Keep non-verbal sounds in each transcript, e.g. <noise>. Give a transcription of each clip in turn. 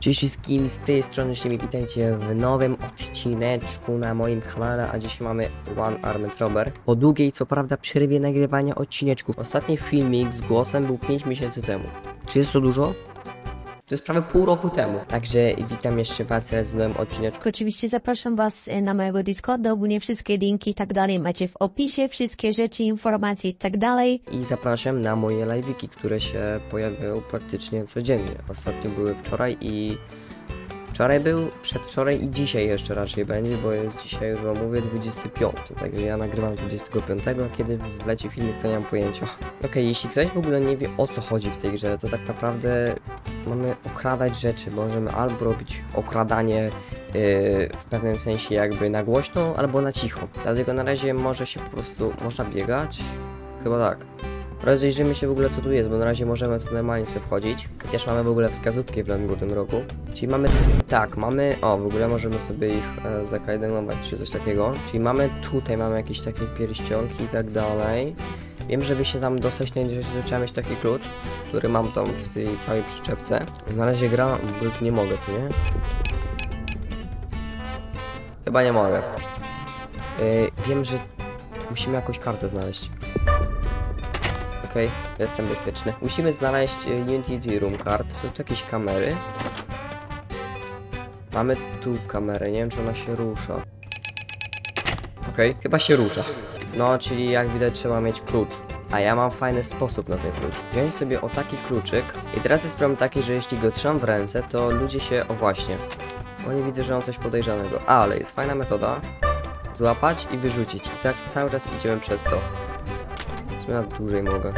Cześć wszystkim, z tej strony Szymi, witajcie w nowym odcineczku na moim kanale, a dzisiaj mamy One Armed Robber. Po długiej, co prawda, przerwie nagrywania odcineczków. Ostatni filmik z głosem był 5 miesięcy temu. Czy jest to dużo? To jest prawie pół roku temu. Także witam jeszcze was raz w nowym odcineczku. Oczywiście zapraszam Was e, na mojego Discorda, ogólnie wszystkie linki i tak dalej macie w opisie, wszystkie rzeczy, informacje i tak dalej. I zapraszam na moje live'iki, które się pojawiają praktycznie codziennie. Ostatnio były wczoraj i... Wczoraj był, przedwczoraj i dzisiaj jeszcze raczej będzie, bo jest dzisiaj już wam mówię 25, także ja nagrywam 25, a kiedy wleci filmik to nie mam pojęcia. <laughs> Okej, jeśli ktoś w ogóle nie wie o co chodzi w tej grze, to tak naprawdę mamy okradać rzeczy, możemy albo robić okradanie yy, w pewnym sensie jakby na głośno, albo na cicho. Dlatego na razie może się po prostu, można biegać, chyba tak. Rozejrzymy się w ogóle co tu jest, bo na razie możemy tu normalnie sobie wchodzić. Też mamy w ogóle wskazówki w górnym roku. Czyli mamy, tak, mamy, o w ogóle możemy sobie ich e, czy coś takiego. Czyli mamy tutaj, mamy jakieś takie pierścionki i tak dalej. Wiem, żeby się tam dostać na rzeczy, to trzeba mieć taki klucz, który mam tam w tej całej przyczepce. Na razie gra, ogóle tu nie mogę, co nie? Chyba nie mogę. Yy, wiem, że musimy jakąś kartę znaleźć. Okej, jestem bezpieczny. Musimy znaleźć e, Unity Room Card. Są tu jakieś kamery. Mamy tu kamerę, nie wiem czy ona się rusza. Okej, chyba się rusza. No, czyli jak widać trzeba mieć klucz. A ja mam fajny sposób na ten klucz. Wziąć sobie o taki kluczyk i teraz jest problem taki, że jeśli go trzymam w ręce, to ludzie się... O właśnie. O nie widzę, że mam coś podejrzanego. Ale jest fajna metoda. Złapać i wyrzucić. I tak cały czas idziemy przez to. W nawet dłużej mogę.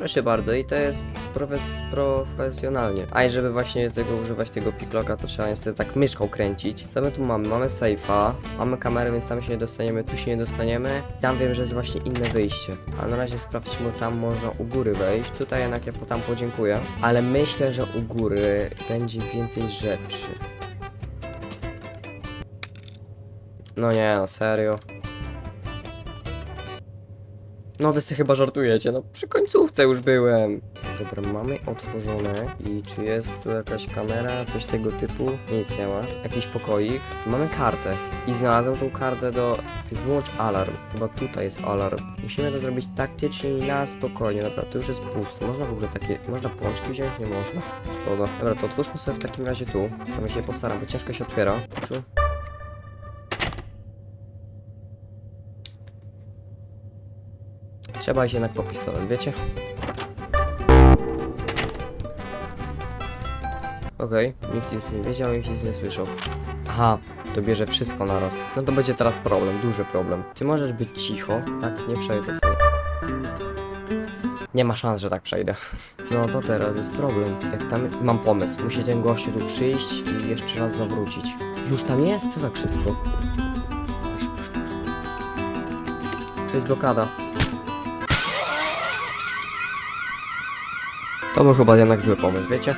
Proszę bardzo, i to jest profes profesjonalnie. A i żeby właśnie tego używać tego pickloka, to trzeba niestety tak myszką kręcić. Co my tu mamy? Mamy safe'a, mamy kamerę, więc tam się nie dostaniemy, tu się nie dostaniemy. Tam wiem, że jest właśnie inne wyjście. A na razie sprawdźmy, tam można u góry wejść. Tutaj jednak ja tam podziękuję. Ale myślę, że u góry będzie więcej rzeczy. No nie, no serio. No wy sobie chyba żartujecie, no przy końcówce już byłem. Dobra, mamy otworzone i czy jest tu jakaś kamera, coś tego typu? Nic nie ma. Jakiś pokoik. Mamy kartę i znalazłem tą kartę do... Wyłącz alarm. Chyba tutaj jest alarm. Musimy to zrobić taktycznie i na spokojnie, dobra, to już jest pusto. Można w ogóle takie... Można pączki wziąć? Nie można. Szkoda. Dobra, to otwórzmy sobie w takim razie tu. To się postaram, bo ciężko się otwiera. Proszę. Trzeba iść jednak po pistolet, wiecie? Okej, nikt nic nie wiedział, nikt nic nie słyszał. Aha, to bierze wszystko naraz. No to będzie teraz problem, duży problem. Ty możesz być cicho, tak? Nie przejdę sobie. Nie ma szans, że tak przejdę. <laughs> No to teraz jest problem. Jak tam... Mam pomysł. Musi ten gościu tu przyjść i jeszcze raz zawrócić. Już tam jest? Co tak szybko. To jest blokada. To był chyba jednak zły pomysł, wiecie?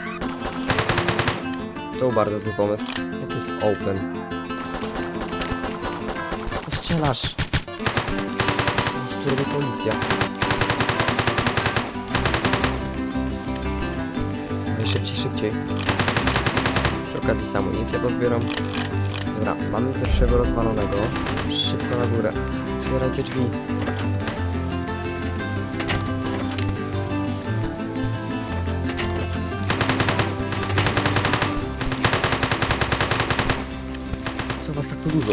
To był bardzo zły pomysł. Jak jest open? Strzelasz! Już tu robi policja. Dawaj szybciej, szybciej. Przy okazji sam amunicję pozbieram. Dobra, mamy pierwszego rozwalonego. Szybko na górę. Otwierajcie drzwi. Dużo?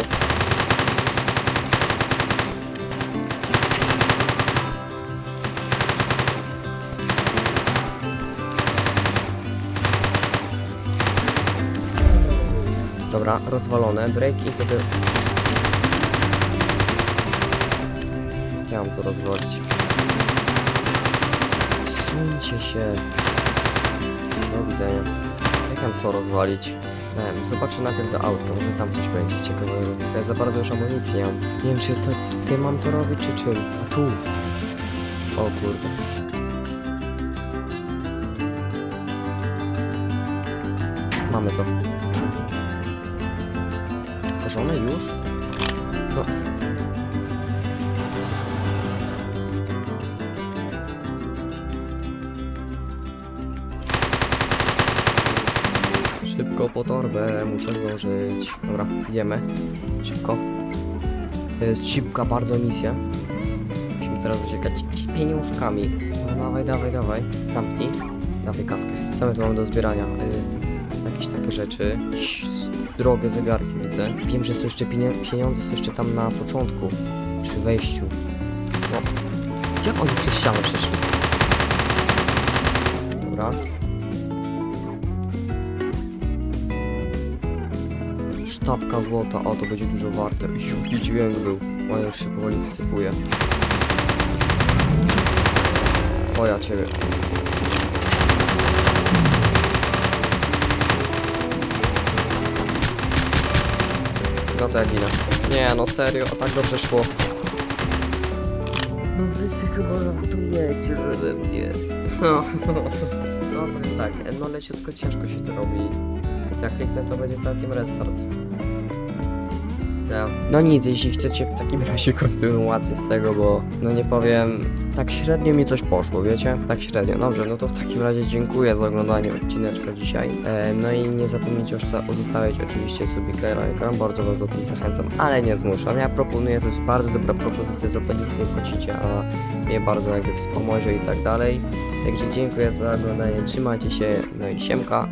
Dobra, rozwalone. Break i wtedy... Ja to rozwalić? Suńcie się. Do widzenia. Jak mam to rozwalić? Nie wiem, zobaczę najpierw do auta, może tam coś będzie ciekawego. Ja za bardzo już amunicji nie mam. Nie wiem, czy to ty mam to robić, czy czym? A tu. O kurde. Mamy to. Tworzone już? No. Szybko po torbę, muszę zdążyć. Dobra, idziemy. Szybko. To jest szybka bardzo misja. Musimy teraz uciekać z pieniążkami. No dawaj, dawaj, dawaj. Zamknij. Dawaj kaskę. Co my tu mamy do zbierania? Y, jakieś takie rzeczy. Drogie zegarki widzę. Wiem, że są jeszcze pieniądze są jeszcze tam na początku. Przy wejściu. No. Jak oni przez ścianę przeszli? Dobra. Sztabka złota, o to będzie dużo warte. Jaki dźwięk był. O, już się powoli wysypuje. O, ja ciebie. No to ja ginę. Nie, no serio, a tak dobrze szło. No wy się chyba żartujecie ze mnie. <laughs> No, <laughs> Dobra, tak, no leciutko ciężko się to robi. Więc jak kliknę, to będzie całkiem restart. No nic, jeśli chcecie w takim razie kontynuację z tego, bo no nie powiem, tak średnio mi coś poszło, wiecie? Tak średnio. Dobrze, no to w takim razie dziękuję za oglądanie odcineczka dzisiaj. E, no i nie zapomnijcie osta- zostawiać oczywiście subika i lajka, bardzo was do tego zachęcam, ale nie zmuszam. Ja proponuję, to jest bardzo dobra propozycja, za to nic nie płacicie, a mnie bardzo jakby wspomoże i tak dalej. Także dziękuję za oglądanie, trzymajcie się, no i siemka.